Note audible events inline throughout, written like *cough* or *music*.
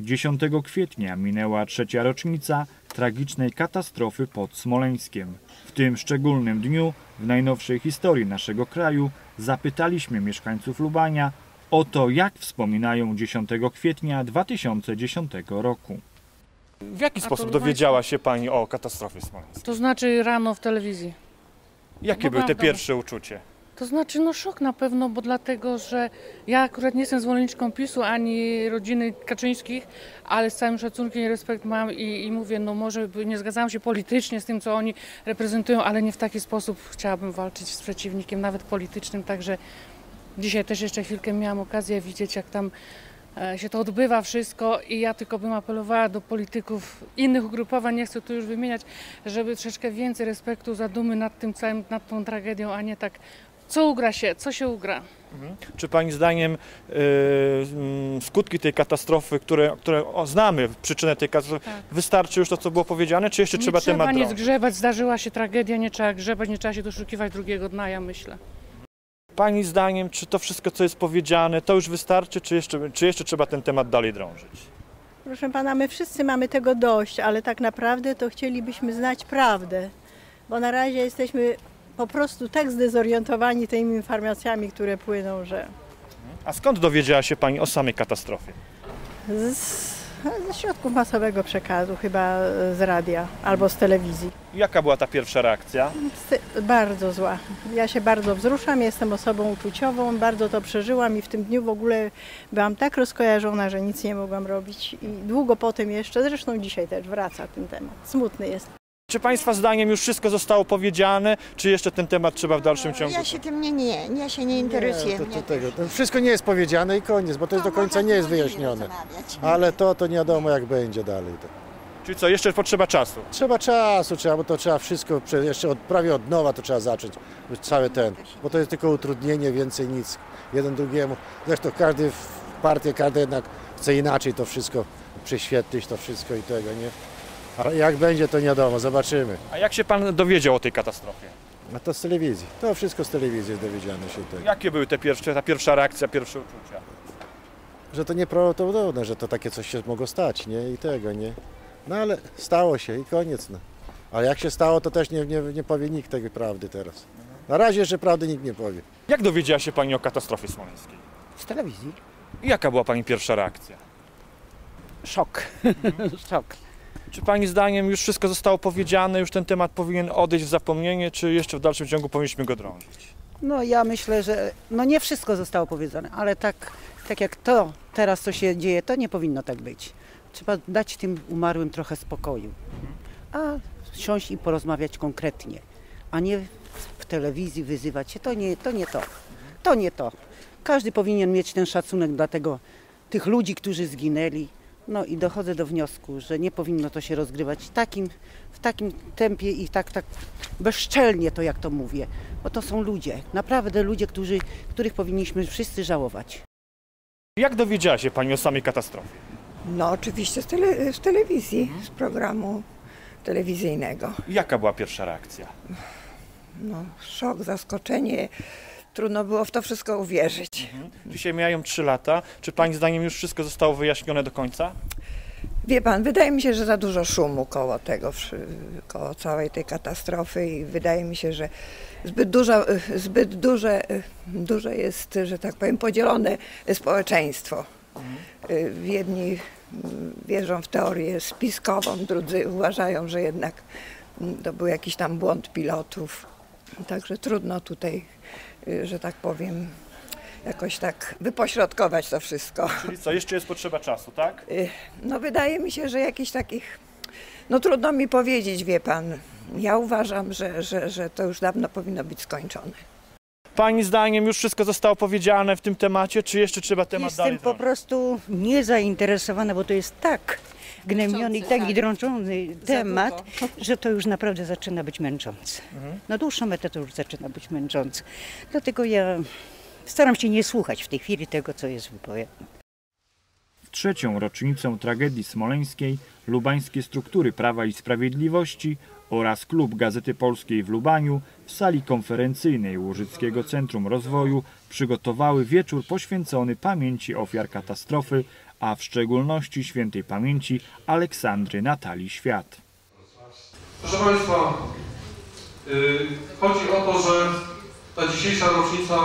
10 kwietnia minęła trzecia rocznica tragicznej katastrofy pod Smoleńskiem. W tym szczególnym dniu w najnowszej historii naszego kraju zapytaliśmy mieszkańców Lubania o to, jak wspominają 10 kwietnia 2010 roku. W jaki sposób dowiedziała się Pani o katastrofie smoleńskiej? To znaczy rano w telewizji. Jakie No były te prawda. pierwsze uczucie? To znaczy no szok na pewno, bo dlatego, że ja akurat nie jestem zwolenniczką PiSu ani rodziny Kaczyńskich, ale z całym szacunkiem i respekt mam i, i mówię, no może nie zgadzałam się politycznie z tym, co oni reprezentują, ale nie w taki sposób chciałabym walczyć z przeciwnikiem, nawet politycznym, także dzisiaj też jeszcze chwilkę miałam okazję widzieć, jak tam e, się to odbywa wszystko i ja tylko bym apelowała do polityków innych ugrupowań, nie chcę tu już wymieniać, żeby troszeczkę więcej respektu, zadumy nad tym całym, nad tą tragedią, a nie tak co ugra się, co się ugra. Czy Pani zdaniem y, mm, skutki tej katastrofy, które, które znamy, przyczynę tej katastrofy, Tak. wystarczy już to, co było powiedziane, czy jeszcze nie trzeba trzeba temat nic drążyć? grzebać, zdarzyła się tragedia, nie trzeba grzebać, nie trzeba się doszukiwać drugiego dna, ja myślę. Pani zdaniem, czy to wszystko, co jest powiedziane, to już wystarczy, czy jeszcze, czy jeszcze trzeba ten temat dalej drążyć? Proszę pana, my wszyscy mamy tego dość, ale tak naprawdę to chcielibyśmy znać prawdę, bo na razie jesteśmy po prostu tak zdezorientowani tymi informacjami, które płyną, że A skąd dowiedziała się Pani o samej katastrofie? z, ze środków masowego przekazu, chyba z radia albo z telewizji. Jaka była ta pierwsza reakcja? Bardzo zła. Ja się bardzo wzruszam, jestem osobą uczuciową, bardzo to przeżyłam i w tym dniu w ogóle byłam tak rozkojarzona, że nic nie mogłam robić i długo potem jeszcze, zresztą dzisiaj też wraca ten temat. Smutny jest. Czy Państwa zdaniem już wszystko zostało powiedziane, czy jeszcze ten temat trzeba w dalszym ciągu? Ja się tym nie, nie, ja się nie interesuję. Nie, to, to, tego. To wszystko nie jest powiedziane i koniec, bo to jest do No, końca może nie jest wyjaśnione. Ale to, to nie wiadomo jak będzie dalej. To. Czyli co, jeszcze potrzeba czasu? Trzeba czasu, trzeba, bo to trzeba wszystko, jeszcze od, prawie od nowa to trzeba zacząć, cały ten, bo to jest tylko utrudnienie, więcej nic, jeden drugiemu. Zresztą każdy w partię, każdy jednak chce inaczej to wszystko prześwietlić, to wszystko i tego, nie? Ale jak będzie, to nie wiadomo, zobaczymy. A jak się Pan dowiedział o tej katastrofie? A to z telewizji, to wszystko z telewizji jest dowiedziane się tego. Jakie były te pierwsze, ta pierwsza reakcja, pierwsze uczucia? że to nieprawdopodobne, że to takie coś się mogło stać, nie? I tego, nie? No ale stało się i koniec, no. Ale jak się stało, to też nie, nie, nie powie nikt tej prawdy teraz. Na razie jeszcze prawdy nikt nie powie. Jak dowiedziała się Pani o katastrofie smoleńskiej? Z telewizji. I jaka była Pani pierwsza reakcja? Szok. *laughs* Szok. Czy Pani zdaniem już wszystko zostało powiedziane, już ten temat powinien odejść w zapomnienie, czy jeszcze w dalszym ciągu powinniśmy go drążyć? No ja myślę, że no nie wszystko zostało powiedziane, ale tak, tak jak to teraz co się dzieje, to nie powinno tak być. Trzeba dać tym umarłym trochę spokoju. A siąść i porozmawiać konkretnie, a nie w telewizji wyzywać się. To nie to. Nie to. to nie to. Każdy powinien mieć ten szacunek dla tego, tych ludzi, którzy zginęli. No i dochodzę do wniosku, że nie powinno to się rozgrywać w takim, w takim tempie i tak, tak bezczelnie to, jak to mówię. Bo to są ludzie, naprawdę ludzie, którzy, których powinniśmy wszyscy żałować. Jak dowiedziała się Pani o samej katastrofie? No oczywiście z, tele, z telewizji, z programu telewizyjnego. Jaka była pierwsza reakcja? No, szok, zaskoczenie. Trudno było w to wszystko uwierzyć. Dzisiaj mijają 3 lata. Czy Pani zdaniem już wszystko zostało wyjaśnione do końca? Wie pan, wydaje mi się, że za dużo szumu koło tego, koło całej tej katastrofy i wydaje mi się, że zbyt, dużo, zbyt duże, duże jest, że tak powiem, podzielone społeczeństwo. Y, Jedni mm, wierzą w teorię spiskową, drudzy uważają, że jednak mm, to był jakiś tam błąd pilotów. Także trudno tutaj, y, że tak powiem, jakoś tak wypośrodkować to wszystko. Czyli co, jeszcze jest potrzeba czasu, tak? Y, No wydaje mi się, że jakichś takich, no trudno mi powiedzieć, wie pan. Ja uważam, że, że, że to już dawno powinno być skończone. Pani zdaniem już wszystko zostało powiedziane w tym temacie, czy jeszcze trzeba temat dalej Jestem po prostu niezainteresowana, bo to jest tak gnębiony i tak drączony temat, że to już naprawdę zaczyna być męczące. Na dłuższą metę to już zaczyna być męczące. Dlatego ja staram się nie słuchać w tej chwili tego, co jest wypowiadane. W trzecią rocznicę tragedii smoleńskiej lubańskie struktury Prawa i Sprawiedliwości oraz Klub Gazety Polskiej w Lubaniu w sali konferencyjnej Łużyckiego Centrum Rozwoju przygotowały wieczór poświęcony pamięci ofiar katastrofy, a w szczególności świętej pamięci Aleksandry Natalii Świat. Proszę Państwa, yy, chodzi o to, że ta dzisiejsza rocznica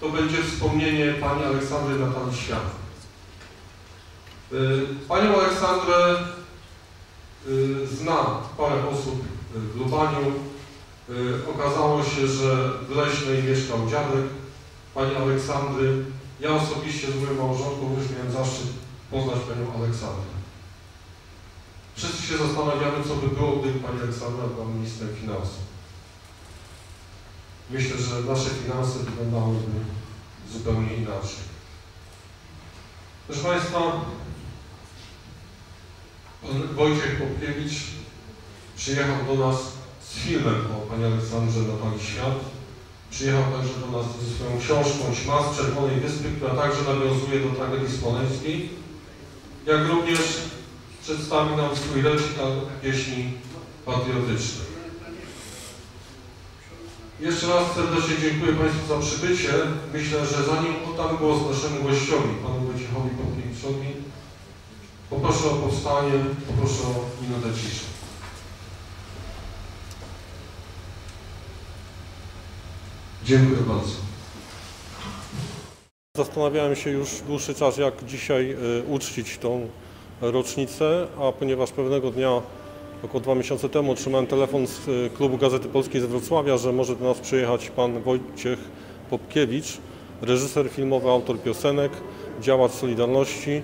to będzie wspomnienie Pani Aleksandry Natalii Świat. Yy, Panią Aleksandrę yy, zna parę osób w Lubaniu. Okazało się, że w Leśnej mieszkał dziadek Pani Aleksandry. Ja osobiście z moją małżonką również miałem zaszczyt poznać Panią Aleksandrę. Wszyscy się zastanawiamy, co by było, gdyby Pani Aleksandra była ministrem finansów. Myślę, że nasze finanse wyglądałyby zupełnie inaczej. Proszę Państwa, Pan Wojciech Popkiewicz przyjechał do nas z filmem o Pani Aleksandrze Natalii Świat. Przyjechał także do nas ze swoją książką Ćma z Czerwonej Wyspy, która także nawiązuje do tragedii smoleńskiej, jak również przedstawi nam swój recital pieśni patriotycznej. Jeszcze raz serdecznie dziękuję Państwu za przybycie. Myślę, że zanim oddam głos naszemu gościowi, Panu Wojciechowi Popkiewiczowi, poproszę o powstanie, poproszę o minutę ciszy. Dziękuję bardzo. Zastanawiałem się już dłuższy czas, jak dzisiaj y, uczcić tą rocznicę, a ponieważ pewnego dnia, około dwa miesiące temu, otrzymałem telefon z y, klubu Gazety Polskiej z Wrocławia, że może do nas przyjechać pan Wojciech Popkiewicz, reżyser filmowy, autor piosenek, działacz Solidarności. Y,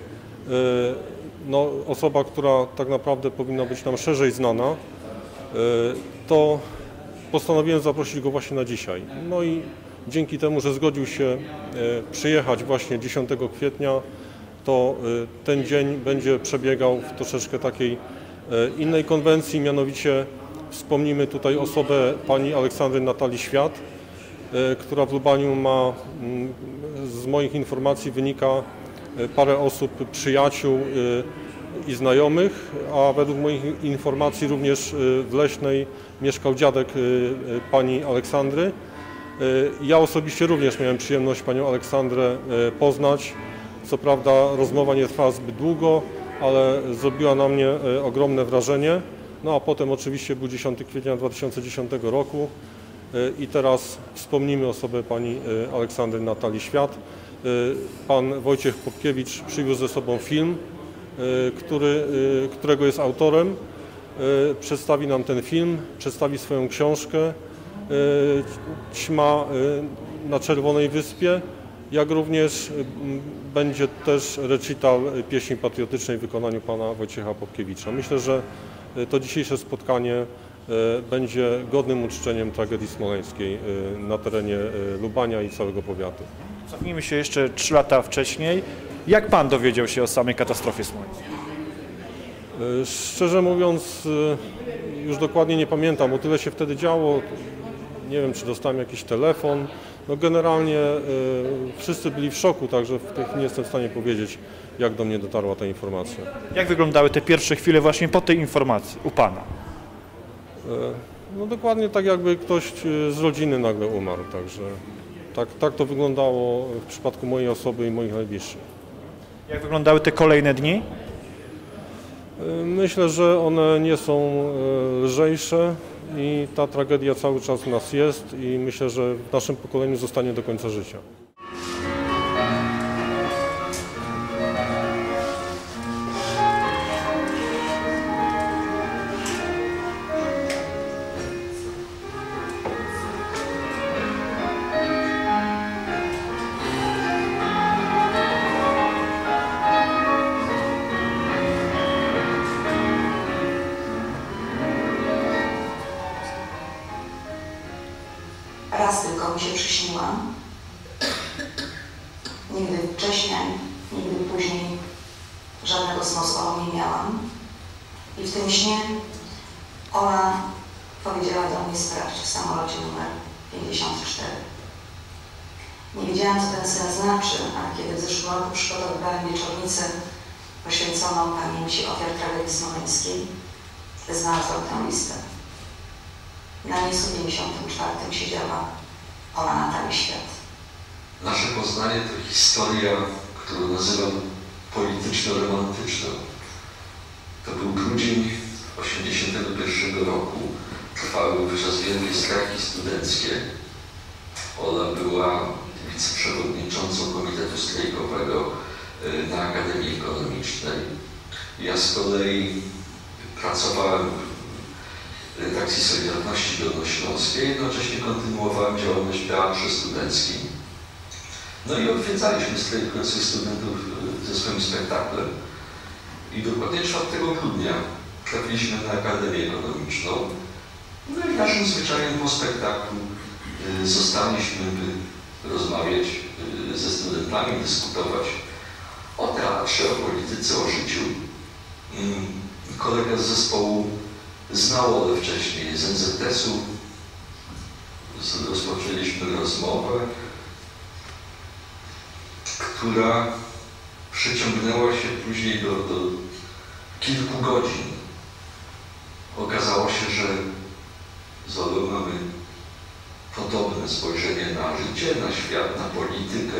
No, osoba, która tak naprawdę powinna być nam szerzej znana, to postanowiłem zaprosić go właśnie na dzisiaj. No i dzięki temu, że zgodził się e, przyjechać właśnie 10 kwietnia, to e, ten dzień będzie przebiegał w troszeczkę takiej e, innej konwencji, mianowicie wspomnimy tutaj osobę pani Aleksandry Natalii Świat, która w Lubaniu ma, mm, z moich informacji wynika parę osób, przyjaciół i znajomych, a według moich informacji również e, w Leśnej mieszkał dziadek e, e, pani Aleksandry. Ja osobiście również miałem przyjemność panią Aleksandrę poznać. Co prawda rozmowa nie trwała zbyt długo, ale zrobiła na mnie ogromne wrażenie. No a potem oczywiście był 10 kwietnia 2010 roku i teraz wspomnimy osobę pani Aleksandry Natalii Świat. Pan Wojciech Popkiewicz przywiózł ze sobą film, który, e, którego jest autorem. E, Przedstawi nam ten film, przedstawi swoją książkę Ćma na Czerwonej Wyspie, jak również będzie też recital pieśni patriotycznej w wykonaniu pana Wojciecha Popkiewicza. Myślę, że to dzisiejsze spotkanie będzie godnym uczczeniem tragedii smoleńskiej na terenie Lubania i całego powiatu. Cofnijmy się jeszcze 3 lata wcześniej. Jak pan dowiedział się o samej katastrofie smoleńskiej? E, Szczerze mówiąc, e, już dokładnie nie pamiętam, bo tyle się wtedy działo. Nie wiem, czy dostałem jakiś telefon. No generalnie e, wszyscy byli w szoku, także w tej chwili nie jestem w stanie powiedzieć, jak do mnie dotarła ta informacja. Jak wyglądały te pierwsze chwile właśnie po tej informacji u pana? No dokładnie tak, jakby ktoś z rodziny nagle umarł, także tak, tak to wyglądało w przypadku mojej osoby i moich najbliższych. Jak wyglądały te kolejne dni? Myślę, że one nie są e, lżejsze i ta tragedia cały czas w nas jest i myślę, że w naszym pokoleniu zostanie do końca życia. Raz tylko mi się przyśniłam. Nigdy wcześniej, nigdy później żadnego zmysłu nie miałam. I w tym śnie ona powiedziała do mnie sprawdź w samolocie numer 54. Nie wiedziałam, co ten sen znaczy, a kiedy w zeszłym roku przygotowywałam wieczornicę poświęconą pamięci ofiar tragedii smoleńskiej, znalazłam tę listę. Na miejscu 54 siedziała Ola Natalii Świat. Nasze poznanie to historia, którą nazywam polityczno-romantyczną. To był grudzień 81 roku. Trwały wówczas wielkie strajki studenckie. Ola była wiceprzewodniczącą Komitetu Strajkowego y, na Akademii Ekonomicznej. Ja z kolei pracowałem redakcji Solidarności Dolnośląskiej, jednocześnie kontynuowałem działalność w Teatrze Studenckim. No i odwiedzaliśmy strajkujących studentów y, ze swoim spektaklem. I dokładnie 4 grudnia trafiliśmy na Akademię Ekonomiczną. No i naszym zwyczajem po spektaklu y, zostaliśmy, by rozmawiać y, ze studentami, dyskutować o teatrze, o polityce, o życiu. Mm, Kolega z zespołu znał Ole wcześniej z NZS-u. Rozpoczęliśmy rozmowę, która przeciągnęła się później do, do kilku godzin. Okazało się, że z mamy podobne spojrzenie na życie, na świat, na politykę.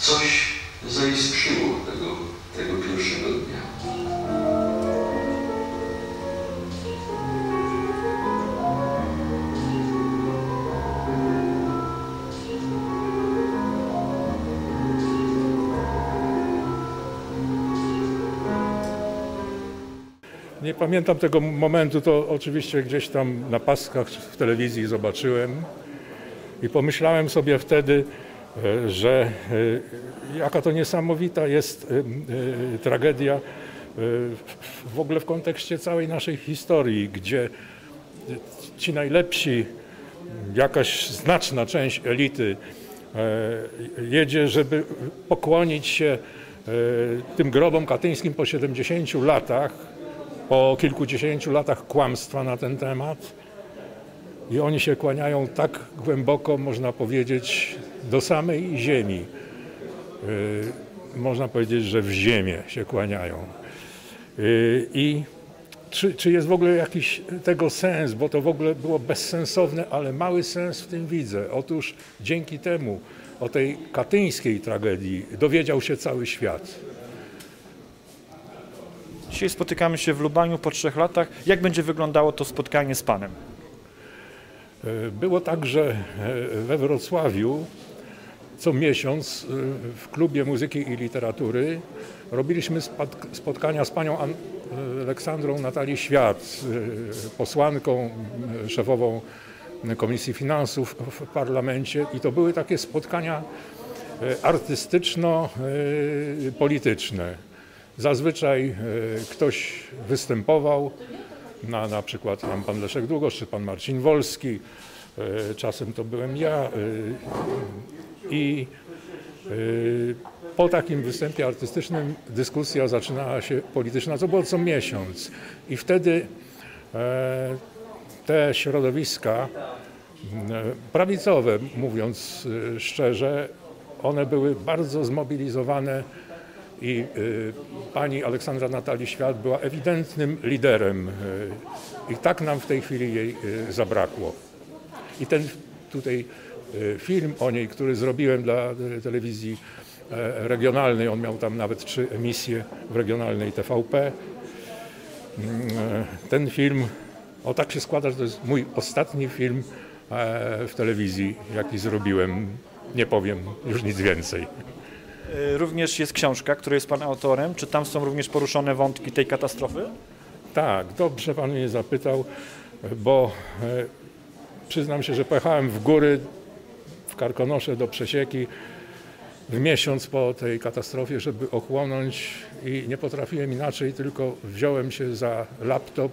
Coś zaiskrzyło tego, tego pierwszego dnia. Nie pamiętam tego momentu, to oczywiście gdzieś tam na paskach w telewizji zobaczyłem i pomyślałem sobie wtedy, e, że e, jaka to niesamowita jest e, tragedia w ogóle w kontekście całej naszej historii, gdzie ci najlepsi, jakaś znaczna część elity jedzie, żeby pokłonić się tym grobom katyńskim po 70 latach, po kilkudziesięciu latach kłamstwa na ten temat. I oni się kłaniają tak głęboko, można powiedzieć, do samej ziemi. Yy, można powiedzieć, że w ziemię się kłaniają. Yy, I czy, czy jest w ogóle jakiś tego sens, bo to w ogóle było bezsensowne, ale mały sens w tym widzę. Otóż dzięki temu, o tej katyńskiej tragedii dowiedział się cały świat. Dzisiaj spotykamy się w Lubaniu po trzech latach. Jak będzie wyglądało to spotkanie z Panem? E, Było tak, że e, we Wrocławiu co miesiąc e, w klubie muzyki i literatury robiliśmy spotkania z panią An- Aleksandrą Natalii Świat, posłanką, szefową Komisji Finansów w parlamencie i to były takie spotkania artystyczno-polityczne. Zazwyczaj e, ktoś występował, na, na przykład tam pan Leszek Długosz czy pan Marcin Wolski, e, czasem to byłem ja e, i po takim występie artystycznym dyskusja zaczynała się polityczna, co było co miesiąc. I wtedy te środowiska prawicowe, mówiąc szczerze, one były bardzo zmobilizowane i y, pani Aleksandra Natalii Świat była ewidentnym liderem y, i tak nam w tej chwili jej y, zabrakło. I ten tutaj film o niej, który zrobiłem dla telewizji e, regionalnej, on miał tam nawet trzy emisje w regionalnej TVP. Mm, e, Ten film, o tak się składa, że to jest mój ostatni film e, w telewizji, jaki zrobiłem. Nie powiem już nic więcej. Y, Również jest książka, której jest Pan autorem. Czy tam są również poruszone wątki tej katastrofy? Tak, dobrze Pan mnie zapytał, bo e, przyznam się, że pojechałem w góry w Karkonosze do Przesieki w miesiąc po tej katastrofie, żeby ochłonąć i nie potrafiłem inaczej, tylko wziąłem się za laptop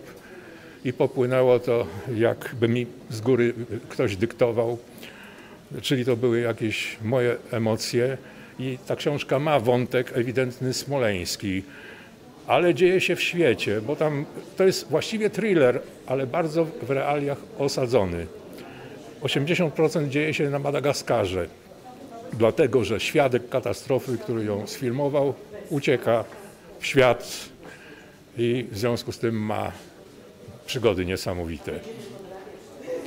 i popłynęło to, jakby mi z góry ktoś dyktował, czyli to były jakieś moje emocje i ta książka ma wątek ewidentny smoleński ale dzieje się w świecie, bo tam to jest właściwie thriller, ale bardzo w realiach osadzony. 80% dzieje się na Madagaskarze, dlatego że świadek katastrofy, który ją sfilmował, ucieka w świat i w związku z tym ma przygody niesamowite.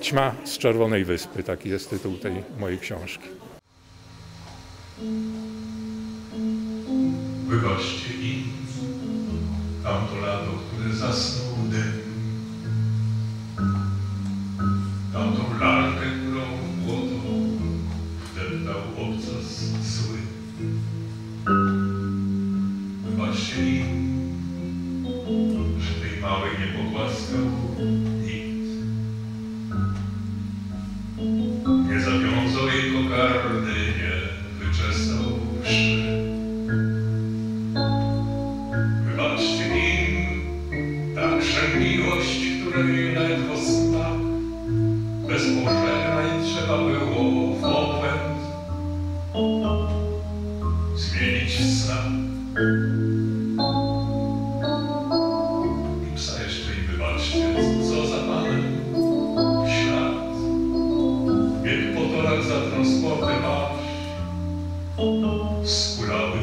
Ćma z Czerwonej Wyspy, taki jest tytuł tej mojej książki wybaczcie im tamto lato, które zasnęło. Bieg po za transportem skulały